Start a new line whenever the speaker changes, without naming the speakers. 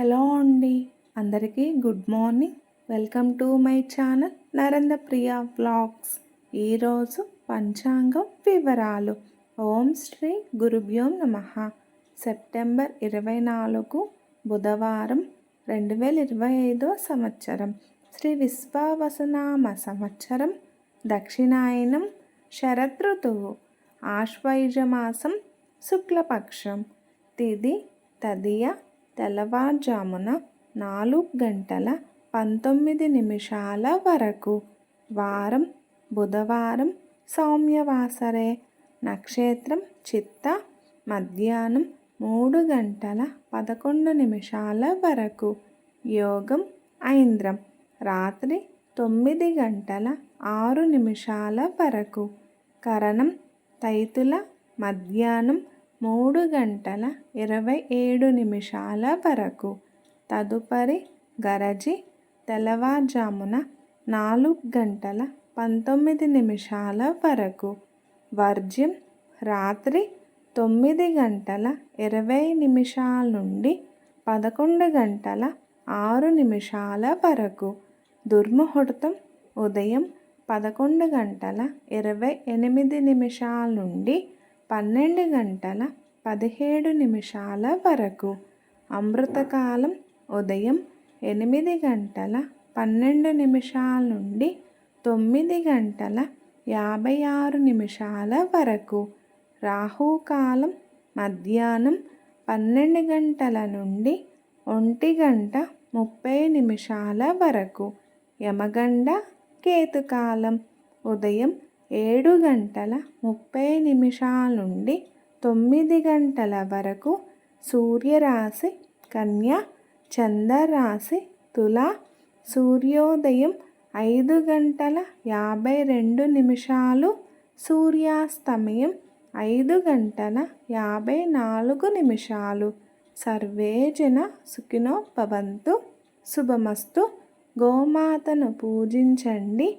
Hello అండి. అందరికీ good morning. Welcome to my channel Narendra Priya vlogs ఈరోజు పంచాంగం వివరాలు. ఓం శ్రీ గురుభ్యోం నమ. సెప్టెంబర్ ఇరవై నాలుగు బుధవారం రెండు వేల ఇరవై ఐదో సంవత్సరం. శ్రీ విశ్వావసనామ సంవత్సరం దక్షిణాయనం శరదృతువు ఆశ్వయుజమాసం శుక్లపక్షం. తిది తదియ తెల్లవారుజామున నాలుగు గంటల పంతొమ్మిది నిమిషాల వరకు వారం బుధవారం సౌమ్యవాసరే. నక్షత్రం చిత్త మధ్యాహ్నం మూడు గంటల పదకొండు నిమిషాల వరకు. యోగం ఐంద్రం. రాత్రి తొమ్మిది గంటల ఆరు నిమిషాల వరకు. కరణం తైతుల మధ్యాహ్నం మూడు గంటల ఇరవై ఏడు నిమిషాల వరకు. తదుపరి గరజి తెల్లవారుజామున నాలుగు గంటల పంతొమ్మిది నిమిషాల వరకు. వర్జ్యం రాత్రి తొమ్మిది గంటల ఇరవై నిమిషాల నుండి పదకొండు గంటల ఆరు నిమిషాల వరకు. దుర్ముహూర్తం ఉదయం పదకొండు గంటల ఇరవై ఎనిమిది నిమిషాల నుండి పన్నెండు గంటల పదిహేడు నిమిషాల వరకు. అమృతకాలం ఉదయం ఎనిమిది గంటల పన్నెండు నిమిషాల నుండి తొమ్మిది గంటల యాభై ఆరు నిమిషాల వరకు. రాహుకాలం మధ్యాహ్నం పన్నెండు గంటల నుండి ఒంటి గంట ముప్పై నిమిషాల వరకు. యమగండ కేతుకాలం ఉదయం ఏడు గంటల ముప్పై నిమిషాల నుండి తొమ్మిది గంటల వరకు సూర్యరాశి కన్య చంద్రరాశి తుల సూర్యోదయం ఐదు గంటల యాభై రెండు నిమిషాలు సూర్యాస్తమయం ఐదు గంటల యాభై నాలుగు నిమిషాలు. సర్వే జన సుఖినో భవంతు. శుభమస్తు. గోమాతను పూజించండి.